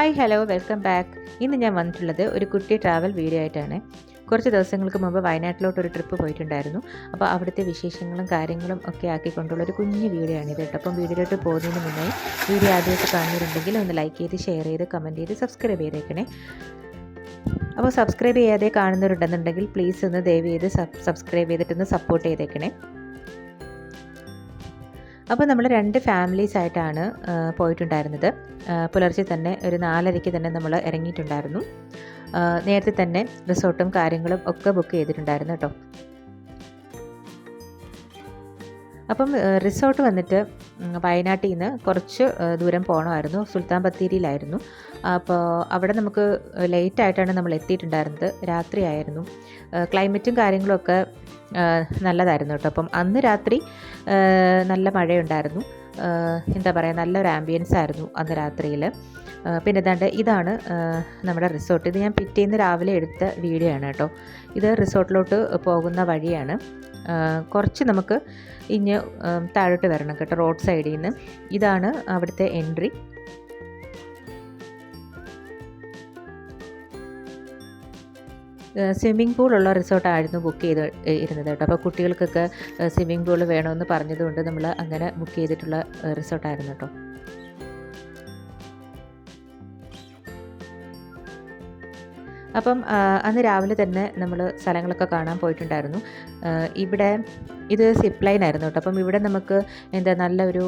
Hi hello welcome back ഇന്ന് ഞാൻ വന്നിട്ടുള്ളത് ഒരു കുട്ടി ട്രാവൽ വീഡിയോ ആയിട്ടാണ്. കുറച്ച് ദിവസങ്ങൾക്ക് മുമ്പ് വയനാട്ടിലോട്ട് ഒരു ട്രിപ്പ് പോയിട്ടുണ്ടായിരുന്നു. അപ്പോൾ അവിടുത്തെ വിശേഷങ്ങളും കാര്യങ്ങളും ഒക്കെ ആക്കിക്കൊണ്ടുള്ള ഒരു കുഞ്ഞു വീഡിയോ ആണ് ഇത് അപ്പം വീഡിയോയിലോട്ട് പോകുന്നതിന് മുന്നേ വീഡിയോ ആദ്യമായിട്ട് കാണുന്നുണ്ടെങ്കിൽ ഒന്ന് ലൈക്ക് ചെയ്ത് ഷെയർ ചെയ്ത് കമന്റ് ചെയ്ത് സബ്സ്ക്രൈബ് ചെയ്തേക്കണേ. അപ്പോൾ സബ്സ്ക്രൈബ് ചെയ്യാതെ കാണുന്നവരുണ്ടെന്നുണ്ടെങ്കിൽ പ്ലീസ് ഒന്ന് ദയവ് ചെയ്ത് സബ്സ്ക്രൈബ് ചെയ്തിട്ടൊന്ന് സപ്പോർട്ട് ചെയ്തേക്കണേ. അപ്പോൾ നമ്മൾ രണ്ട് ഫാമിലീസ് ആയിട്ടാണ് പോയിട്ടുണ്ടായിരുന്നത്. പുലർച്ചെ തന്നെ ഒരു നാലരയ്ക്ക് തന്നെ നമ്മൾ ഇറങ്ങിയിട്ടുണ്ടായിരുന്നു. നേരത്തെ തന്നെ റിസോർട്ടും കാര്യങ്ങളും ഒക്കെ ബുക്ക് ചെയ്തിട്ടുണ്ടായിരുന്നു കേട്ടോ. അപ്പം റിസോർട്ട് വന്നിട്ട് വയനാട്ടിൽ നിന്ന് കുറച്ച് ദൂരം പോകണമായിരുന്നു സുൽത്താൻ ബത്തേരിയിലായിരുന്നു. അപ്പോൾ അവിടെ നമുക്ക് ലേറ്റ് ആയിട്ടാണ് നമ്മൾ എത്തിയിട്ടുണ്ടായിരുന്നത്. രാത്രിയായിരുന്നു. ക്ലൈമറ്റും കാര്യങ്ങളൊക്കെ നല്ലതായിരുന്നു കേട്ടോ. അപ്പം അന്ന് രാത്രി നല്ല മഴയുണ്ടായിരുന്നു. എന്താ പറയുക നല്ലൊരു ആംബിയൻസ് ആയിരുന്നു അന്ന് രാത്രിയിൽ പിന്നെ ഇതാണ്ട് ഇതാണ് നമ്മുടെ റിസോർട്ട് ഇത് ഞാൻ പിറ്റേന്ന് രാവിലെ എടുത്ത വീഡിയോ ആണ് കേട്ടോ. ഇത് റിസോർട്ടിലോട്ട് പോകുന്ന വഴിയാണ്. കുറച്ച് നമുക്ക് ഇഞ്ഞ് താഴോട്ട് വരണം കേട്ടോ റോഡ് സൈഡിൽ നിന്ന് ഇതാണ് അവിടുത്തെ എൻട്രി സ്വിമ്മിംഗ് പൂളുള്ള റിസോർട്ടായിരുന്നു ബുക്ക് ചെയ്ത് ഇരുന്നത് കേട്ടോ. അപ്പോൾ കുട്ടികൾക്കൊക്കെ സ്വിമ്മിംഗ് പൂൾ വേണമെന്ന് പറഞ്ഞതുകൊണ്ട് നമ്മൾ അങ്ങനെ ബുക്ക് ചെയ്തിട്ടുള്ള റിസോർട്ടായിരുന്നു കേട്ടോ. അപ്പം അന്ന് രാവിലെ തന്നെ നമ്മൾ സ്ഥലങ്ങളൊക്കെ കാണാൻ പോയിട്ടുണ്ടായിരുന്നു. ഇവിടെ ഇത് സിപ്പ് ലൈൻ ആയിരുന്നു കേട്ടോ. അപ്പം ഇവിടെ നമുക്ക് എന്താ നല്ലൊരു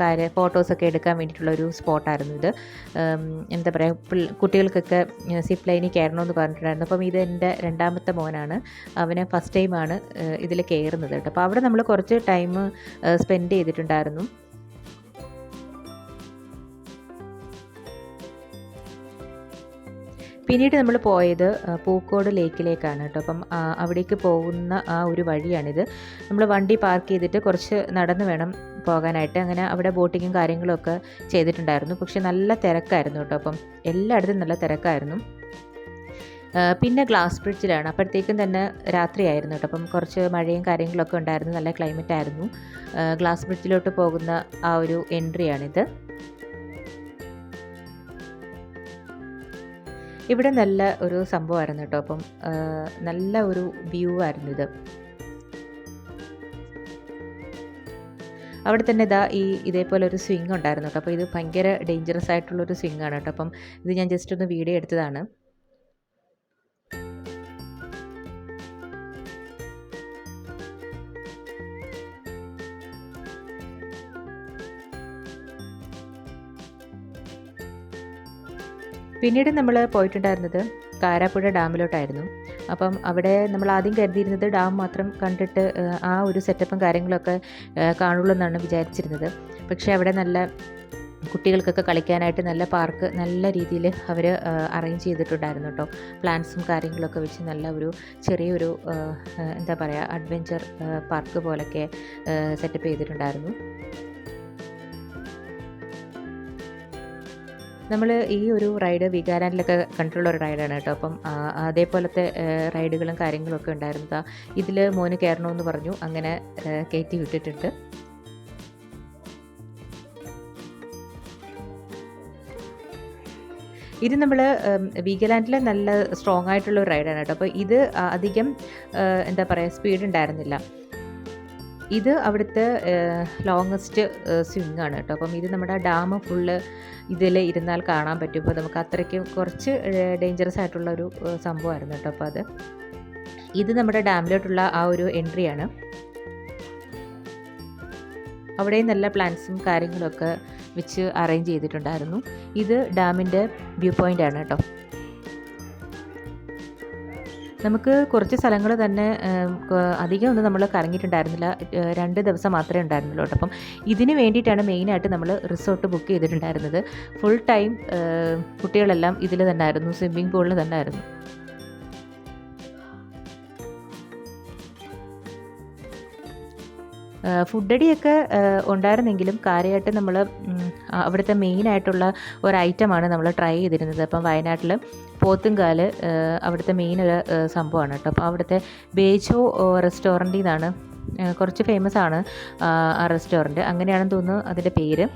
കാര്യം ഫോട്ടോസൊക്കെ എടുക്കാൻ വേണ്ടിയിട്ടുള്ള ഒരു സ്പോട്ടായിരുന്നു ഇത്. എന്താ പറയുക കുട്ടികൾക്കൊക്കെ സിപ്പ് ലൈനിൽ കയറണമെന്ന് പറഞ്ഞിട്ടുണ്ടായിരുന്നു. അപ്പം ഇത് എന്റെ രണ്ടാമത്തെ മോനാണ്. അവനെ ഫസ്റ്റ് ടൈമാണ് ഇതിൽ കയറുന്നത് കേട്ടോ. അപ്പോൾ അവിടെ നമ്മൾ കുറച്ച് ടൈം സ്പെൻഡ് ചെയ്തിട്ടുണ്ടായിരുന്നു. പിന്നീട് നമ്മൾ പോയത് പൂക്കോട് ലേക്കിലേക്കാണ് കേട്ടോ. അപ്പം അവിടേക്ക് പോകുന്ന ആ ഒരു വഴിയാണിത്. നമ്മൾ വണ്ടി പാർക്ക് ചെയ്തിട്ട് കുറച്ച് നടന്ന് വേണം പോകാനായിട്ട്. അങ്ങനെ അവിടെ ബോട്ടിങ്ങും കാര്യങ്ങളൊക്കെ ചെയ്തിട്ടുണ്ടായിരുന്നു. പക്ഷെ നല്ല തിരക്കായിരുന്നു കേട്ടോ. അപ്പം എല്ലായിടത്തും നല്ല തിരക്കായിരുന്നു. പിന്നെ ഗ്ലാസ് ബ്രിഡ്ജിലാണ്. അപ്പോഴത്തേക്കും തന്നെ രാത്രിയായിരുന്നു കേട്ടോ. അപ്പം കുറച്ച് മഴയും കാര്യങ്ങളൊക്കെ ഉണ്ടായിരുന്നു. നല്ല ക്ലൈമറ്റ് ആയിരുന്നു ഗ്ലാസ് ബ്രിഡ്ജിലോട്ട് പോകുന്ന ആ ഒരു എൻട്രിയാണിത്. ഇവിടെ നല്ല ഒരു സംഭവമായിരുന്നു കേട്ടോ. അപ്പം നല്ല ഒരു വ്യൂ ആയിരുന്നു ഇത്. അവിടെ തന്നെ ഇതാ ഈ ഇതേപോലെ ഒരു സ്വിങ് ഉണ്ടായിരുന്നു കേട്ടോ. അപ്പോൾ ഇത് ഭയങ്കര ഡേഞ്ചറസ് ആയിട്ടുള്ളൊരു സ്വിങ് ആണ് കേട്ടോ. അപ്പം ഇത് ഞാൻ ജസ്റ്റ് ഒന്ന് വീഡിയോ എടുത്തതാണ്. പിന്നീട് നമ്മൾ പോയിട്ടുണ്ടായിരുന്നത് കാരാപ്പുഴ ഡാമിലോട്ടായിരുന്നു. അപ്പം അവിടെ നമ്മൾ ആദ്യം കരുതിയിരുന്നത് ഡാം മാത്രം കണ്ടിട്ട് ആ ഒരു സെറ്റപ്പും കാര്യങ്ങളൊക്കെ കാണുള്ളൂ എന്നാണ് വിചാരിച്ചിരുന്നത്. പക്ഷേ അവിടെ നല്ല കുട്ടികൾക്കൊക്കെ കളിക്കാനായിട്ട് നല്ല പാർക്ക് നല്ല രീതിയിൽ അവർ അറേഞ്ച് ചെയ്തിട്ടുണ്ടായിരുന്നു കേട്ടോ പ്ലാന്റ്സും കാര്യങ്ങളൊക്കെ വെച്ച് നല്ല ഒരു ചെറിയൊരു എന്താ പറയുക അഡ്വഞ്ചർ പാർക്ക് പോലൊക്കെ സെറ്റപ്പ് ചെയ്തിട്ടുണ്ടായിരുന്നു. നമ്മൾ ഈ ഒരു റൈഡ് വികാരാനിലൊക്കെ കണ്ടിട്ടുള്ള ഒരു റൈഡാണ് കേട്ടോ. അപ്പം അതേപോലത്തെ റൈഡുകളും കാര്യങ്ങളൊക്കെ ഒക്കെ ഉണ്ടായിരുന്നു ഇതിൽ മോന് കയറണമെന്ന് പറഞ്ഞു. അങ്ങനെ കയറ്റി വിട്ടിട്ടുണ്ട്. ഇത് നമ്മൾ വീഗലാൻഡിലെ നല്ല സ്ട്രോങ് ആയിട്ടുള്ള ഒരു റൈഡാണ് കേട്ടോ. അപ്പോൾ ഇത് അധികം എന്താ പറയുക സ്പീഡ് ഉണ്ടായിരുന്നില്ല. ഇത് അവിടുത്തെ ലോങ്ങസ്റ്റ് സ്വിംഗ് ആണ് കേട്ടോ. അപ്പം ഇത് നമ്മുടെ ഡാം ഫുള്ള് ഇതിൽ ഇരുന്നാൽ കാണാൻ പറ്റും. അപ്പോൾ നമുക്ക് അത്രയ്ക്ക് കുറച്ച് ഡേഞ്ചറസ് ആയിട്ടുള്ള ഒരു സംഭവമായിരുന്നു കേട്ടോ അപ്പോൾ അത്. ഇത് നമ്മുടെ ഡാമിലോട്ടുള്ള ആ ഒരു എൻട്രിയാണ് അവിടെയും നല്ല പ്ലാന്റ്സും കാര്യങ്ങളൊക്കെ വെച്ച് അറേഞ്ച് ചെയ്തിട്ടുണ്ടായിരുന്നു. ഇത് ഡാമിന്റെ വ്യൂ പോയിന്റ് ആണ് കേട്ടോ. നമുക്ക് കുറച്ച് സ്ഥലങ്ങൾ തന്നെ അധികം ഒന്നും നമ്മൾ കറങ്ങിയിട്ടുണ്ടായിരുന്നില്ല. രണ്ട് ദിവസം മാത്രമേ ഉണ്ടായിരുന്നുള്ളൂ അപ്പം ഇതിന് വേണ്ടിയിട്ടാണ് മെയിനായിട്ട് നമ്മൾ റിസോർട്ട് ബുക്ക് ചെയ്തിട്ടുണ്ടായിരുന്നത്. ഫുൾ ടൈം കുട്ടികളെല്ലാം ഇതിൽ തന്നെ ആയിരുന്നു സ്വിമ്മിംഗ് പൂളിൽ തന്നെ ആയിരുന്നു. ഫുഡടിയൊക്കെ ഉണ്ടായിരുന്നെങ്കിലും കാര്യമായിട്ട് നമ്മൾ അവിടുത്തെ മെയിനായിട്ടുള്ള ഒരു ഐറ്റമാണ് നമ്മൾ ട്രൈ ചെയ്തിരുന്നത്. അപ്പം വയനാട്ടിൽ പോത്തുംകാൽ ഏഹ്, അവിടുത്തെ മെയിൻ ഒരു സംഭവമാണ് കേട്ടോ. അപ്പോൾ അവിടുത്തെ ബേജോ റെസ്റ്റോറന്റിൽ നിന്നാണ് കുറച്ച് ഫേമസ് ആണ് ആ, റെസ്റ്റോറന്റ് അങ്ങനെയാണെന്ന് തോന്നുന്നു അതിന്റെ പേര്.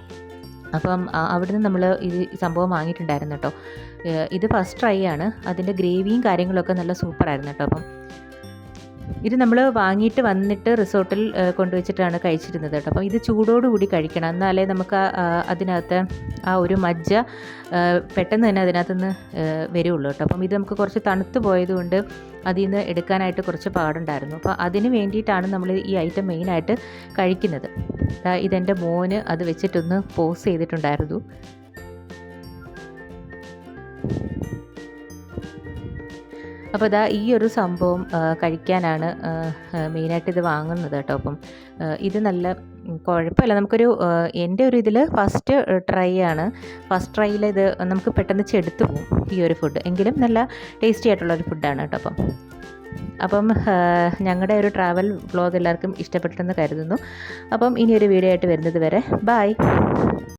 അപ്പം അവിടുന്ന് നമ്മൾ ഈ സംഭവം വാങ്ങിയിട്ടുണ്ടായിരുന്നു കേട്ടോ. ഇത് ഫസ്റ്റ് ട്രൈ ആണ്. അതിന്റെ ഗ്രേവിയും കാര്യങ്ങളൊക്കെ നല്ല സൂപ്പറായിരുന്നു കേട്ടോ. അപ്പം ഇത് നമ്മൾ വാങ്ങിയിട്ട് വന്നിട്ട് റിസോർട്ടിൽ കൊണ്ടുവച്ചിട്ടാണ് കഴിച്ചിരുന്നത് കേട്ടോ. അപ്പം ഇത് ചൂടോടുകൂടി കഴിക്കണം. എന്നാലേ നമുക്ക് അതിനകത്ത് ആ ഒരു മജ്ജ പെട്ടെന്ന് തന്നെ അതിനകത്ത് നിന്ന് ഏഹ് വരുള്ളൂ കേട്ടോ. അപ്പം ഇത് നമുക്ക് കുറച്ച് തണുത്ത് പോയതുകൊണ്ട് അതിൽ നിന്ന് എടുക്കാനായിട്ട് കുറച്ച് പാടുണ്ടായിരുന്നു. അപ്പോൾ അതിന് വേണ്ടിയിട്ടാണ് നമ്മൾ ഈ ഐറ്റം മെയിനായിട്ട് കഴിക്കുന്നത്. ഇതെന്റെ മോന് അത് വെച്ചിട്ടൊന്ന് പോസ് ചെയ്തിട്ടുണ്ടായിരുന്നു. അപ്പോൾ ഇതാ ഈ ഒരു സംഭവം കഴിക്കാനാണ് മെയിനായിട്ട് ഇത് വാങ്ങുന്നത് കേട്ടോ. അപ്പം ഇത് നല്ല കുഴപ്പമില്ല നമുക്കൊരു എന്റെ ഒരു ഇതിൽ ഫസ്റ്റ് ട്രൈ ആണ്. ഫസ്റ്റ് ട്രൈയിൽ ഇത് നമുക്ക് പെട്ടെന്ന് ചെടുത്ത് പോകും ഈ ഒരു ഫുഡ് എങ്കിലും നല്ല ടേസ്റ്റി ആയിട്ടുള്ള ഒരു ഫുഡാണ് കേട്ടോ അപ്പം. അപ്പം ഞങ്ങളുടെ ഒരു ട്രാവൽ വ്ളോഗ് എല്ലാവർക്കും ഇഷ്ടപ്പെട്ടെന്ന് കരുതുന്നു. അപ്പം ഇനിയൊരു വീഡിയോ ആയിട്ട് വരുന്നത് വരെ ബായ്